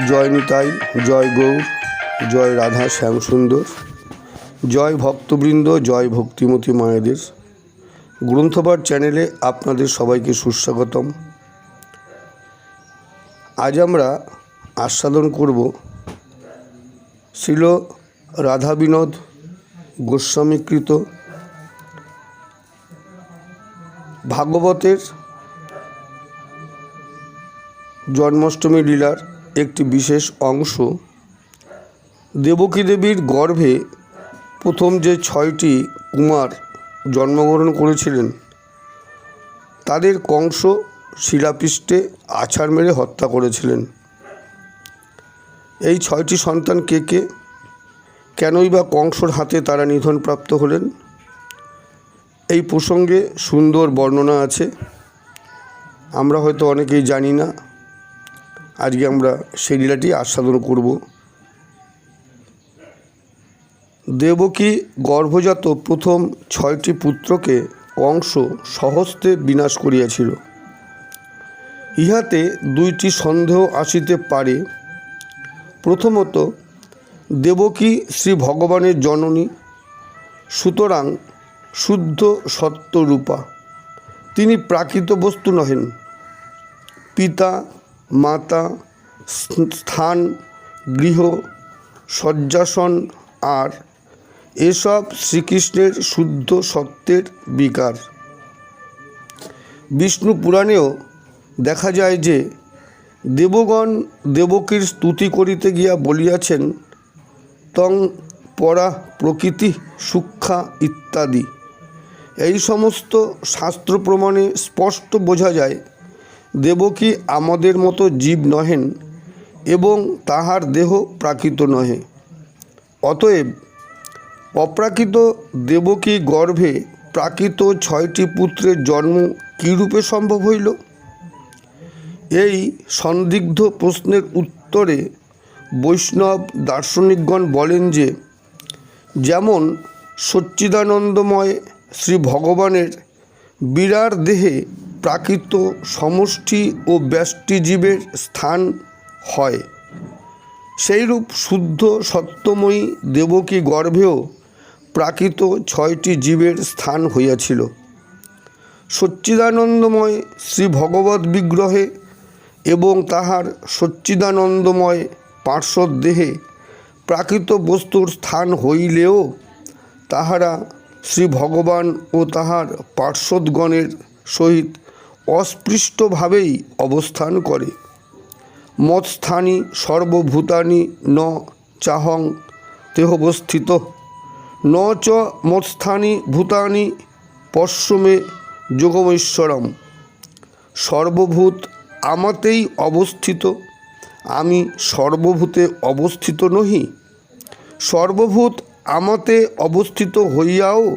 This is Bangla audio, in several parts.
জয় নিতাই, জয় গৌর, জয় রাধা শ্যামসুন্দর, জয় ভক্তবৃন্দ, জয় ভক্তিমতী মায়েদের। গ্রন্থপাঠ চ্যানেলে আপনাদের সবাইকে সুস্বাগতম। আজ আমরা আস্বাদন করব ছিল রাধা বিনোদ গোস্বামীকৃত ভাগবতের জন্মাষ্টমী লীলার একটি বিশেষ অংশ। দেবকী দেবীর গর্ভে প্রথম যে ছয়টি কুমার জন্মগ্রহণ করেছিলেন, তাদের কংস শিলাপৃষ্ঠে আছাড় মেরে হত্যা করেছিলেন। এই ছয়টি সন্তান কে কে? কেনই বা কংসর হাতে তারা নিধনপ্রাপ্ত হলেন? এই প্রসঙ্গে সুন্দর বর্ণনা আছে। আমরা হয়তো অনেকেই জানি না। আজকে আমরা সেই লীলাটি আস্বাদন করব। দেবকী গর্ভজাত প্রথম ছয়টি পুত্রকে কংস সহস্তে বিনাশ করিয়াছিল। ইহাতে দুইটি সন্দেহ আসিতে পারে। প্রথমত, দেবকী শ্রী ভগবানের জননী, সুতরাং শুদ্ধ সত্যরূপা। তিনি প্রাকৃত বস্তু নহেন। পিতা মাতা, স্থান, গৃহ, শয্যাসন আর এসব শ্রীকৃষ্ণের শুদ্ধ সত্যের বিকার। বিষ্ণু পুরাণেও দেখা যায় যে দেবগণ দেবকীর স্তুতি করিতে গিয়া বলিয়াছেন, তং পরা প্রকৃতি সূক্ষা ইত্যাদি। এই সমস্ত শাস্ত্র প্রমাণে স্পষ্ট বোঝা যায় দেবকী আমাদের মতো জীব নহেন এবং তাহার দেহ প্রাকৃত নহে। অতএব অপ্রাকৃত দেবকী গর্ভে প্রাকৃত ছয়টি পুত্রের জন্ম কীরূপে সম্ভব হইল? এই সন্দিগ্ধ প্রশ্নের উত্তরে বৈষ্ণব দার্শনিকগণ বলেন যে, যেমন সচ্চিদানন্দময় শ্রী ভগবানের বিরাট দেহে প্রাকৃত সমষ্টি ও ব্যষ্টি জীবের স্থান হয়। সেইরূপ শুদ্ধ সত্যময়ী দেবকী গর্ভেও প্রাকৃত ছয়টি জীবের স্থান হইয়াছিল। সচ্চিদানন্দময় শ্রী ভগবত বিগ্রহে এবং তাহার সচ্চিদানন্দময় পার্শ্বদ দেহে প্রাকৃত বস্তুর স্থান হইলেও তাহারা শ্রী ভগবান ও তাহার পার্শ্বদগণের সহিত অস্পৃষ্টভাবেই অবস্থান করে। মৎস্থানী সর্বভূতানি ন চাহং দেহবস্থিত ন চ মৎস্থানী ভূতানি পশ্রমে যোগমৈশ্বরম। সর্বভূত আমাতেই অবস্থিত। আমি সর্বভূতে অবস্থিত নহি। সর্বভূত আমাতে অবস্থিত হইয়াও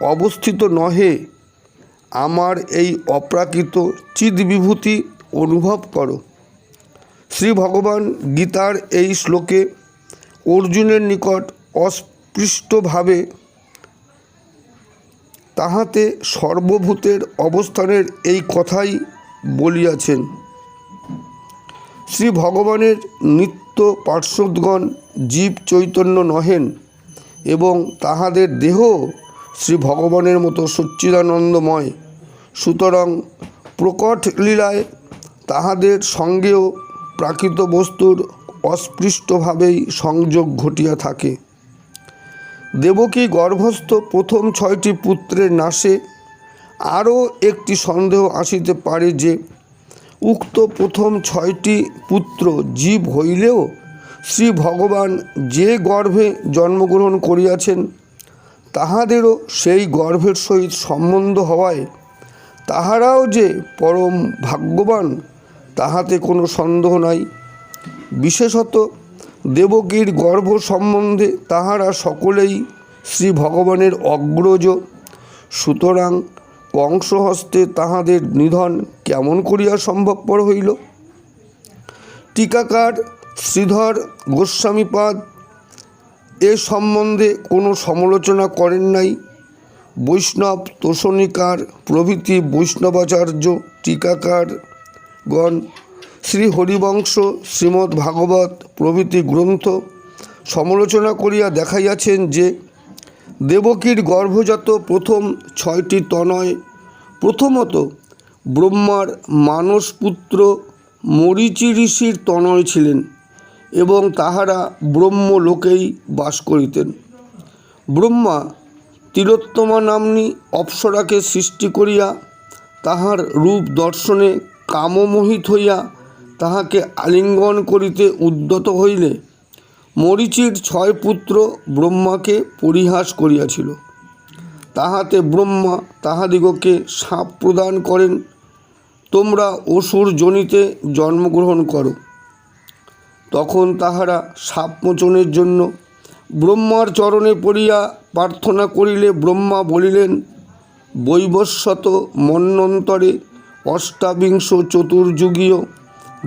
অবস্থিত নহে। আমার এই অপ্রাকৃত চিদ্বিভূতি অনুভব করো। শ্রী ভগবান গীতার এই শ্লোকে অর্জুনের নিকট অস্পৃষ্টভাবে তাহাতে সর্বভূতের অবস্থানের এই কথাই বলিয়াছেন। শ্রী ভগবানের নিত্য পার্শ্বদগণ জীব চৈতন্য নহেন এবং তাহাদের দেহ শ্রী ভগবানের মতো সচ্চিদানন্দময়। সুতরাং প্রকট লীলায় তাহাদের সঙ্গেও প্রাকৃত বস্তুর অস্পৃষ্টভাবেই সংযোগ ঘটিয়া থাকে। দেবকী গর্ভস্থ প্রথম ছয়টি পুত্রের নাশে আরও একটি সন্দেহ আসিতে পারে যে, উক্ত প্রথম ছয়টি পুত্র জীব হইলেও শ্রী ভগবান যে গর্ভে জন্মগ্রহণ করিয়াছেন, তাহাদেরও সেই গর্ভের সহিত সম্বন্ধ হওয়ায় তাহারাও যে পরম ভাগ্যবান, তাহাতে কোনো সন্দেহ নাই। বিশেষত দেবকীর গর্ভ সম্বন্ধে তাহারা সকলেই শ্রী ভগবানের অগ্রজ। সুতরাং কংসহস্তে তাহাদের নিধন কেমন করিয়া সম্ভবপর হইল? টিকাকার শ্রীধর গোস্বামীপাদ এ সম্বন্ধে কোনো সমালোচনা করেন নাই। বৈষ্ণব তোষণিকার প্রভৃতি বৈষ্ণবাচার্য টিকাকারগণ শ্রী হরিবংশ শ্রীমদ্ ভাগবত প্রভৃতি গ্রন্থ সমালোচনা করিয়া দেখাইয়াছেন যে দেবকীর গর্ভজাত প্রথম ছয়টি তনয় প্রথমত ব্রহ্মার মানসপুত্র মরীচি ঋষির তনয় ছিলেন এবং তাহারা ব্রহ্মলোকেই বাস করিতেন। ব্রহ্মা তিলোত্তমা নাম্নী অপ্সরাকে সৃষ্টি করিয়া তাহার রূপ দর্শনে কামমোহিত হইয়া তাহাকে আলিঙ্গন করিতে উদ্যত হইলে মরিচির ছয় পুত্র ব্রহ্মাকে পরিহাস করিয়াছিল। তাহাতে ব্রহ্মা তাহাদিগকে সাপ প্রদান করেন, তোমরা অসুর জনিতে জন্মগ্রহণ করো। তখন তাহারা সাপমোচনের জন্য ব্রহ্মার চরণে পড়িয়া প্রার্থনা করিলে ব্রহ্মা বলিলেন বৈবস্বত মন্বন্তরে অষ্টাবিংশ চতুর্যুগীয়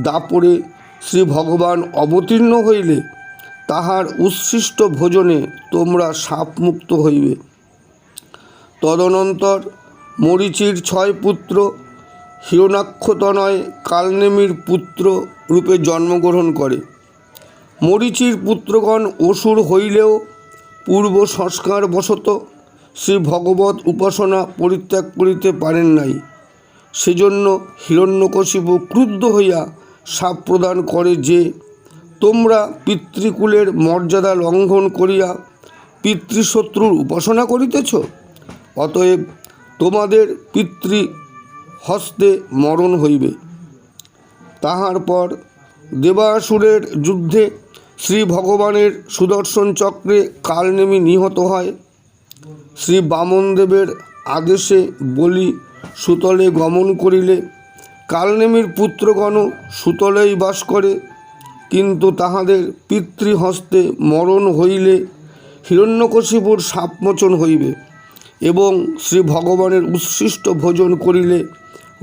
দাপরে শ্রী ভগবান অবতীর্ণ হইলে তাহার উচ্ছিষ্ট ভোজনে তোমরা সাপমুক্ত হইবে। তদনন্তর মরীচির ছয় পুত্র, হিরণাক্ষতনয় কালনেমির পুত্র রূপে জন্মগ্রহণ করে। মরীচির পুত্রগণ অসুর হইলেও পূর্ব সংস্কার বশত শ্রী ভগবত উপাসনা পরিত্যাগ করিতে পারেন নাই। সেজন্য হিরণ্যকশিপু ক্রুদ্ধ হইয়া সাপ প্রদান করে যে, তোমরা পিতৃকুলের মর্যাদা লঙ্ঘন করিয়া পিতৃশত্রুর উপাসনা করিতেছ? অতএব তোমাদের পিতৃ হস্তে মরণ হইবে। তাহার পর দেবাসুরের যুদ্ধে শ্রী ভগবানের সুদর্শন চক্রে কালনেমি নিহত হয়। শ্রী বামনদেবের আদেশে বলি সুতলে গমন করিলে কালনেমির পুত্রগণ সুতলেই বাস করে। কিন্তু তাহাদের পিতৃহস্তে মরণ হইলে হিরণ্যকশিপুর সাপমোচন হইবে এবং শ্রী ভগবানের উচ্ছিষ্ট ভোজন করিলে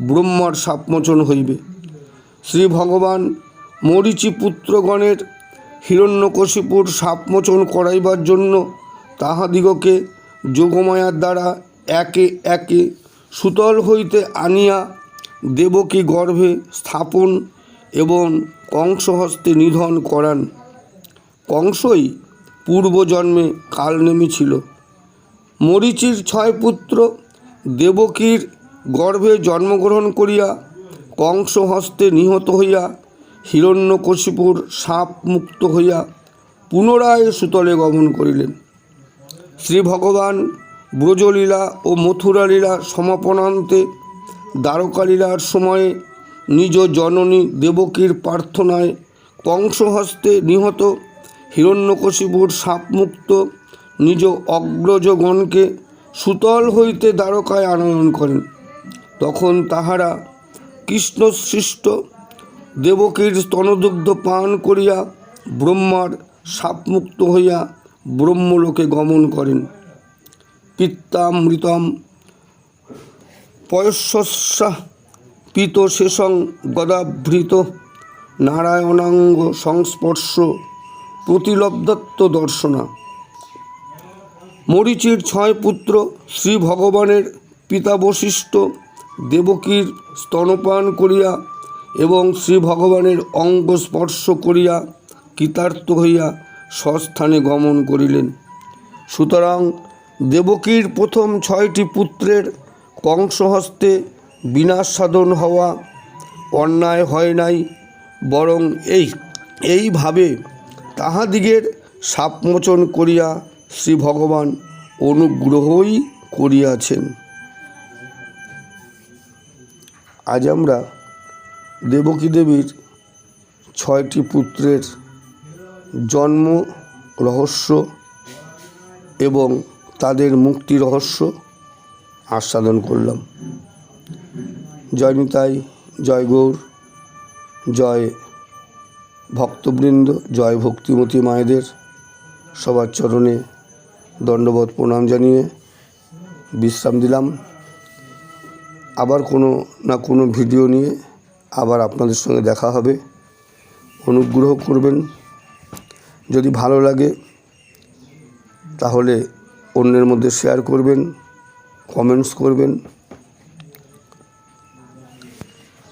ব্রহ্মার সাপমোচন হইবে। শ্রী ভগবান মরিচি পুত্রগণের হিরণ্যকশিপুর সাপমোচন করাইবার জন্য তাহাদিগকে যোগমায়ার দ্বারা একে একে সুতল হইতে আনিয়া দেবকী গর্ভে স্থাপন এবং কংসহস্তে নিধন করান। কংসই পূর্বজন্মে কালনেমি ছিল। মরিচির ছয় পুত্র দেবকীর গর্ভে জন্মগ্রহণ করিয়া কংসহস্তে নিহত হইয়া হিরণ্যকশিপুর সাপ মুক্ত হইয়া পুনরায় সুতলে গমন করিলেন। শ্রী ভগবান ব্রজলীলা ও মথুরালীলা সমাপনান্তে দ্বারকালীলার সময়ে নিজ জননী দেবকীর প্রার্থনায় কংসহস্তে নিহত হিরণ্যকশিপুর সাপমুক্ত নিজ অগ্রজগণকে সুতল হইতে দ্বারকায় আনয়ন করেন। তখন তাহারা কৃষ্ণ কৃষ্ণসৃষ্ট দেবকীর স্তনদুগ্ধ পান করিয়া ব্রহ্মার সাপমুক্ত হইয়া ব্রহ্মলোকে গমন করেন। পিত্তামৃতম পয়স্যা পিত শেষং গদাভৃত নারায়ণাঙ্গ সংস্পর্শ প্রতিলব্ধত্ব দর্শনা। মরিচির ছয় পুত্র শ্রী ভগবানের পিতা বশিষ্ঠ দেবকীর স্তনপান করিয়া এবং শ্রী ভগবানের অঙ্গ স্পর্শ করিয়া কৃতার্থ হইয়া স্বস্থানে গমন করিলেন। সুতরাং দেবকীর প্রথম ছয়টি পুত্রের কংসহস্তে বিনাশ সাধন হওয়া অন্যায় হয় নাই, বরং এই, এইভাবে তাহাদিগের সাপমোচন করিয়া শ্রী ভগবান অনুগ্রহই করিয়াছেন। আজ আমরা দেবকী দেবীর ছয়টি পুত্রের জন্ম, রহস্য এবং তাদের মুক্তি রহস্য আস্বাদন করলাম। জয় নিতাই, জয় গৌর, জয় ভক্তবৃন্দ, জয় ভক্তিমতী মায়েদের সবার চরণে দণ্ডবোধ প্রণাম জানিয়ে বিশ্রাম দিলাম। আবার কোনো না কোনো ভিডিও নিয়ে আবার আপনাদের সঙ্গে দেখা হবে। অনুগ্রহ করবেন। যদি ভালো লাগে, তাহলে অন্যের মধ্যে শেয়ার করবেন কমেন্টস করবেন।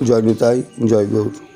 জয় নিতাই, জয় গৌর।